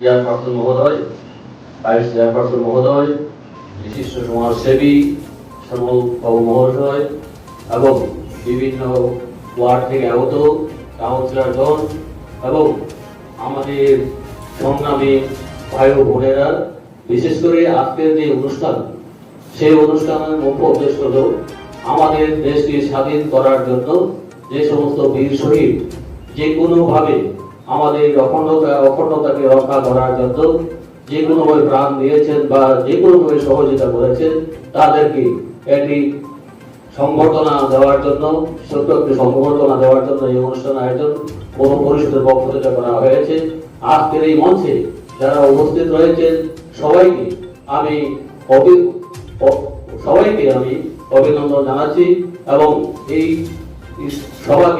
Chairperson মহোদয় vice chairperson মহোদয়, বিশিষ্ট সমাজসেবী, শ্যামল বাবু মহাশয় এবং বিভিন্ন ওয়ার্ড থেকে আগত কাউন্সিলরগণ এবং আমাদের সংগ্রামী ভাই ও বোনেরা, বিশেষ করে আজকের যে অনুষ্ঠান, সেই অনুষ্ঠানের মুখ্য উদ্দেশ্য হল আমাদের দেশকে স্বাধীন করার জন্য যে সমস্ত বীর শহীদ, যে কোনোভাবে আমাদের অখণ্ডতা, অখণ্ডতাকে রক্ষা করার জন্য যে কোনোভাবে প্রাণ দিয়েছেন বা যে কোনোভাবে সহযোগিতা করেছেন, তাদেরকে একটি সংবর্ধনা দেওয়ার জন্য, ছোট্ট একটি সংবর্ধনা দেওয়ার জন্য এই অনুষ্ঠান আয়োজন পৌর পরিষদের পক্ষ থেকে করা হয়েছে। আজকের এই মঞ্চে যারা উপস্থিত রয়েছেন, সবাইকে আমি সবাইকে আমি অভিনন্দন জানাচ্ছি এবং এই সভাকে